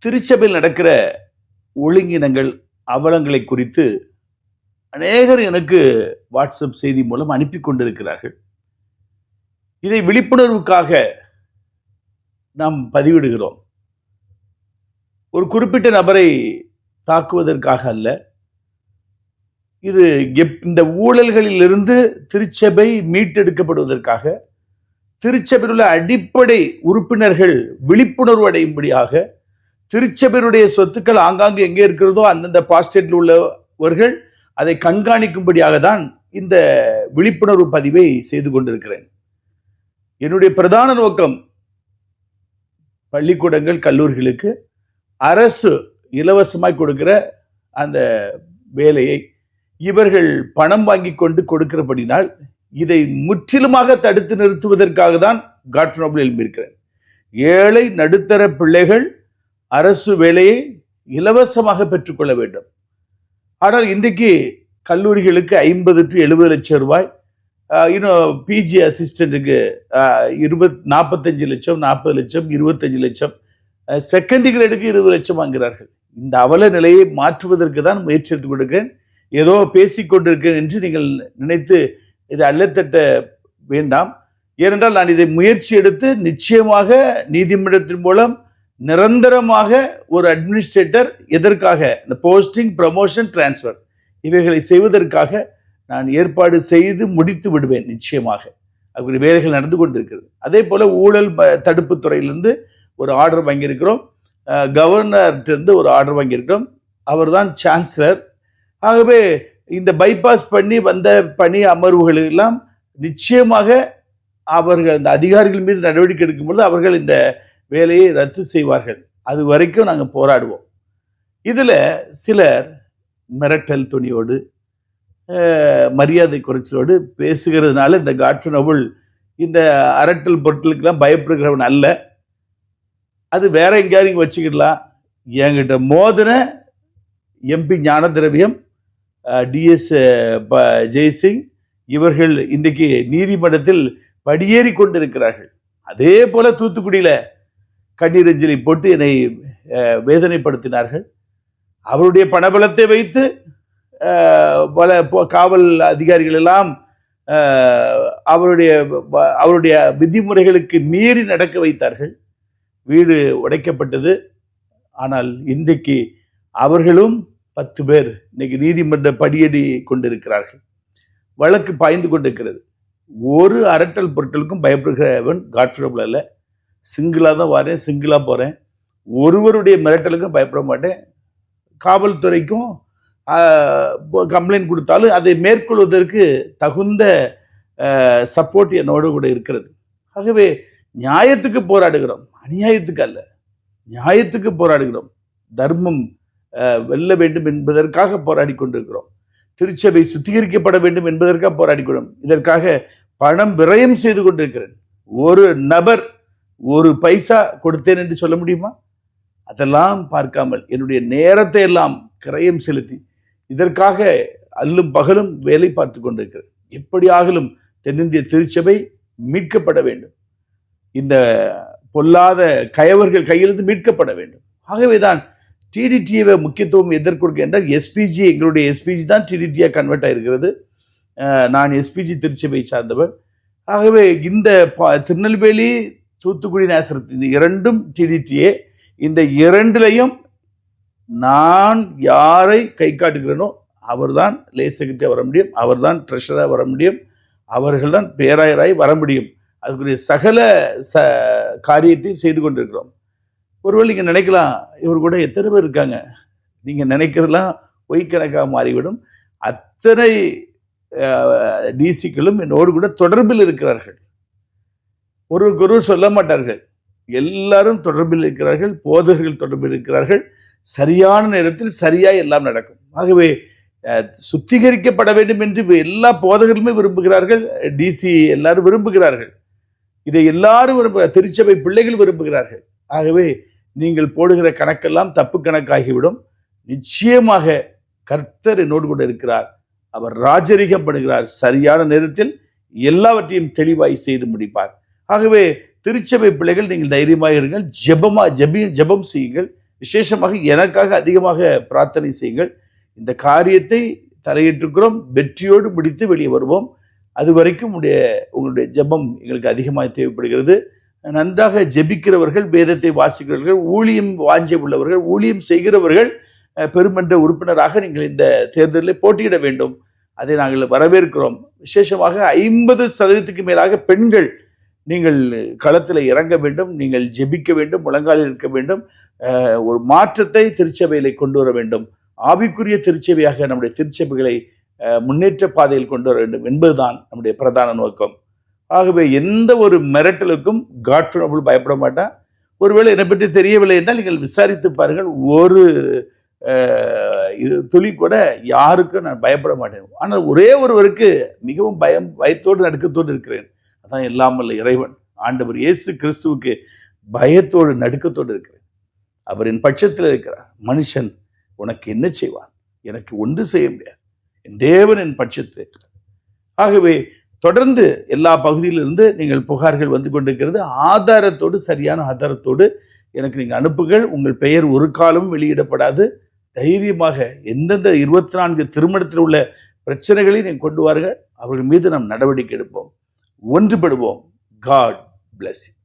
திருச்சபையில் நடக்கிற ஒழுங்கினங்கள் அவலங்களை குறித்து அநேகர் எனக்கு வாட்ஸ்அப் செய்தி மூலம் அனுப்பி கொண்டிருக்கிறார்கள். இதை விழிப்புணர்வுக்காக நாம் பதிவிடுகிறோம். ஒரு குறிப்பிட்ட நபரை தாக்குவதற்காக அல்ல. இது எப்- இந்த ஊழல்களிலிருந்து திருச்சபை மீட்டெடுக்கப்படுவதற்காக திருச்சபையில் உள்ள அடிப்படை உறுப்பினர்கள் விழிப்புணர்வு அடையும்படியாக திருச்சபையினுடைய சொத்துக்கள் ஆங்காங்கு எங்கே இருக்கிறதோ அந்தந்த பாஸ்டேட்டில் உள்ளவர்கள் அதை கண்காணிக்கும்படியாக தான் இந்த விழிப்புணர்வு பதிவை செய்து கொண்டிருக்கிறேன். என்னுடைய பிரதான நோக்கம் பள்ளிக்கூடங்கள் கல்லூரிகளுக்கு அரசு இலவசமாய் கொடுக்கிற அந்த வேலையை இவர்கள் பணம் வாங்கி கொண்டு கொடுக்கிறபடினால் இதை முற்றிலுமாக தடுத்து நிறுத்துவதற்காக தான் காட் எழுப்பியிருக்கிறேன் ஏழை நடுத்தர பிள்ளைகள் அரசு வேலையை இலவசமாக பெற்றுக்கொள்ள வேண்டும். ஆனால் இன்றைக்கு கல்லூரிகளுக்கு ஐம்பது டு எழுபது லட்சம் ரூபாய் இன்னும் பிஜி அசிஸ்டண்ட்டுக்கு இருபத் நாற்பத்தஞ்சு லட்சம் நாற்பது லட்சம் இருபத்தஞ்சு லட்சம் செகண்ட் கிரேடுக்கு இருபது லட்சம் வாங்குகிறார்கள். இந்த அவல நிலையை மாற்றுவதற்கு தான் முயற்சி எடுத்துக் கொண்டிருக்கிறேன். ஏதோ பேசிக்கொண்டிருக்கிறேன் என்று நீங்கள் நினைத்து இதை அள்ளத்தட்ட வேண்டாம். ஏனென்றால் நான் இதை முயற்சி எடுத்து நிச்சயமாக நீதிமன்றத்தின் மூலம் நிரந்தரமாக ஒரு அட்மினிஸ்ட்ரேட்டர் எதற்காக? இந்த போஸ்டிங் ப்ரமோஷன் டிரான்ஸ்ஃபர் இவைகளை செய்வதற்காக நான் ஏற்பாடு செய்து முடித்து விடுவேன் நிச்சயமாக. அப்படி வேலைகள் நடந்து கொண்டிருக்கிறது. அதே போல் ஊழல் தடுப்பு துறையிலிருந்து ஒரு ஆர்டர் வாங்கியிருக்கிறோம். கவர்னர்கிட்டருந்து ஒரு ஆர்டர் வாங்கியிருக்கிறோம். அவர்தான் சான்சலர் ஆகவே இந்த பைபாஸ் பண்ணி வந்த பணி அமர்வுகளெல்லாம் நிச்சயமாக அவர்கள் இந்த அதிகாரிகள் மீது நடவடிக்கை எடுக்கும்பொழுது அவர்கள் இந்த வேலையை ரத்து செய்வார்கள். அது வரைக்கும் நாங்கள் போராடுவோம். இதில் சிலர் மிரட்டல் துணியோடு மரியாதை குறைச்சலோடு பேசுகிறதுனால இந்த காற்று நபுள் இந்த அரட்டல் பொருட்களுக்கெல்லாம் பயப்படுகிறவன் அல்ல. அது வேற எங்கேயாவது நீங்க வச்சுக்கிடலாம். என்கிட்ட மோதின எம்பி ஞான திரவியம் டிஎஸ் ப ஜெய்சிங் இவர்கள் இன்றைக்கு நீதிமன்றத்தில் படியேறி கொண்டிருக்கிறார்கள். அதே போல் தூத்துக்குடியில் கண்ணீர் அஞ்சலி போட்டு என்னை வேதனைப்படுத்தினார்கள். அவருடைய பணபலத்தை வைத்து பல காவல் அதிகாரிகள் எல்லாம் அவருடைய அவருடைய விதிமுறைகளுக்கு மீறி நடக்க வைத்தார்கள். வீடு உடைக்கப்பட்டது. ஆனால் இன்றைக்கு அவர்களும் பத்து பேர் இன்னைக்கு நீதிமன்ற படியடி கொண்டிருக்கிறார்கள். வழக்கு பாய்ந்து கொண்டிருக்கிறது. ஒரு அரட்டல் பொருட்களுக்கும் பயப்படுகிறவன் காட்ஃபிரபிள் அல்ல. சிங்கிளாக தான் வரேன் சிங்கிளாக போகிறேன் ஒருவருடைய மிரட்டலுக்கும் பயப்பட மாட்டேன். காவல்துறைக்கும் கம்ப்ளைண்ட் கொடுத்தாலும் அதை மேற்கொள்வதற்கு தகுந்த சப்போர்ட் என்னோடு கூட இருக்கிறது. ஆகவே நியாயத்துக்கு போராடுகிறோம். அநியாயத்துக்கு அல்ல. நியாயத்துக்கு போராடுகிறோம். தர்மம் வெல்ல வேண்டும் என்பதற்காக போராடி கொண்டிருக்கிறோம். திருச்சபை சுத்திகரிக்கப்பட வேண்டும் என்பதற்காக போராடி கொள்ளும் இதற்காக பணம் விரயம் செய்து கொண்டிருக்கிறேன். ஒரு நபர் ஒரு பைசா கொடுத்தேன் என்று சொல்ல முடியுமா? அதெல்லாம் பார்க்காமல் என்னுடைய நேரத்தை எல்லாம் கிரயம் செலுத்தி இதற்காக அல்லும் பகலும் வேலை பார்த்து கொண்டிருக்கிறேன். எப்படியாகலும் தென்னிந்திய திருச்சபை மீட்கப்பட வேண்டும். இந்த பொல்லாத கயவர்கள் கையிலிருந்து மீட்கப்பட வேண்டும். ஆகவேதான் டிடிடியை முக்கியத்துவம் எதிர்கொடுக்க என்றால் எஸ்பிஜி எங்களுடைய எஸ்பிஜி தான் டிடிடியாக கன்வெர்ட் ஆகிருக்கிறது நான் எஸ்பிஜி திருச்சபை சார்ந்தவர். ஆகவே இந்த திருநெல்வேலி தூத்துக்குடி நேசரத்து இந்த இரண்டும் டிடிடிஏ இந்த இரண்டுலையும் நான் யாரை கை காட்டுகிறேனோ அவர்தான் லே செக்ரட்டரியாக வர முடியும் அவர்தான் ட்ரெஷராக வர முடியும் அவர்கள் தான் பேராயராய் வர முடியும். அதுக்குரிய சகல ச காரியத்தையும் செய்து கொண்டிருக்கிறோம். ஒருவேளை நீங்கள் நினைக்கலாம் இவர் கூட எத்தனை பேர் இருக்காங்க? நீங்கள் நினைக்கிறதெல்லாம் ஒய்கணக்காக மாறிவிடும். அத்தனை டிசிக்களும் என்னோடு கூட தொடர்பில் இருக்கிறார்கள். ஒரு குரு சொல்ல மாட்டார்கள். எல்லாரும் தொடர்பில் இருக்கிறார்கள் போதகர்கள் தொடர்பில் இருக்கிறார்கள். சரியான நேரத்தில் சரியாக எல்லாம் நடக்கும். ஆகவே சுத்திகரிக்கப்பட வேண்டும் என்று எல்லா போதகர்களுமே விரும்புகிறார்கள். டிசி எல்லாரும் விரும்புகிறார்கள். இதை எல்லாரும் விரும்புகிறார் திருச்சபை பிள்ளைகள் விரும்புகிறார்கள். ஆகவே நீங்கள் போடுகிற கணக்கெல்லாம் தப்பு கணக்காகிவிடும். நிச்சயமாக கர்த்தர் என்னோடு கூட இருக்கிறார். அவர் ராஜரிகப்படுகிறார். சரியான நேரத்தில் எல்லாவற்றையும் தெளிவாய் செய்து முடிப்பார். ஆகவே திருச்சபை பிள்ளைகள் நீங்கள் தைரியமாக இருங்கள். ஜெபமா ஜெபி ஜெபம் செய்யுங்கள். விசேஷமாக எனக்காக அதிகமாக பிரார்த்தனை செய்யுங்கள். இந்த காரியத்தை தலையிட்டிருக்கிறோம். வெற்றியோடு முடித்து வெளியே வருவோம். அது வரைக்கும் உடைய உங்களுடைய ஜெபம் எங்களுக்கு அதிகமாக தேவைப்படுகிறது. நன்றாக ஜெபிக்கிறவர்கள் வேதத்தை வாசிக்கிறவர்கள் ஊழியம் வாஞ்சை உள்ளவர்கள் ஊழியம் செய்கிறவர்கள் பெருமன்ற உறுப்பினராக நீங்கள் இந்த தேர்தலில் போட்டியிட வேண்டும். அதை நாங்கள் வரவேற்கிறோம். விசேஷமாக ஐம்பது சதவீதத்துக்கு மேலாக பெண்கள் நீங்கள் களத்தில் இறங்க வேண்டும் நீங்கள் ஜெபிக்க வேண்டும் முழங்காலில் இருக்க வேண்டும் ஒரு மாற்றத்தை திருச்சபையில் கொண்டு வர வேண்டும். ஆவிக்குரிய திருச்சபையாக நம்முடைய திருச்சபைகளை முன்னேற்ற பாதையில் கொண்டு வர வேண்டும் என்பதுதான் நம்முடைய பிரதான நோக்கம். ஆகவே எந்த ஒரு மிரட்டலுக்கும் காட்ஃபினபிள் பயப்பட மாட்டான் ஒருவேளை என்னை பற்றி தெரியவில்லை என்றால் நீங்கள் விசாரித்து பாருங்கள். ஒரு இது துளி கூட யாருக்கும் நான் பயப்பட மாட்டேன். ஆனால் ஒரே ஒருவருக்கு மிகவும் பயம் பயத்தோடு நடுக்கத்தோடு இருக்கிறேன். அதான் இல்லாமல் இறைவன் ஆண்டவர் இயேசு கிறிஸ்துவுக்கு பயத்தோடு நடுக்கத்தோடு இருக்கிறேன் அவரின் பட்சத்தில் இருக்கிறார். மனுஷன் உனக்கு என்ன செய்வான்? எனக்கு ஒன்று செய்ய முடியாது. என் தேவன் என் பட்சத்தில் இருக்கிறார். ஆகவே தொடர்ந்து எல்லா பகுதியிலிருந்து நீங்கள் புகார்கள் வந்து கொண்டிருக்கிறது ஆதாரத்தோடு சரியான ஆதாரத்தோடு எனக்கு நீங்கள் அனுப்புங்கள். உங்கள் பெயர் ஒரு காலமும் வெளியிடப்படாது. தைரியமாக எந்தெந்த இருபத்தி நான்கு திருமணத்தில் உள்ள பிரச்சனைகளை நீங்கள் கொண்டு வாருங்கள். அவர்கள் மீது நாம் நடவடிக்கை எடுப்போம். ஒன்றுபடுவோம். God bless you.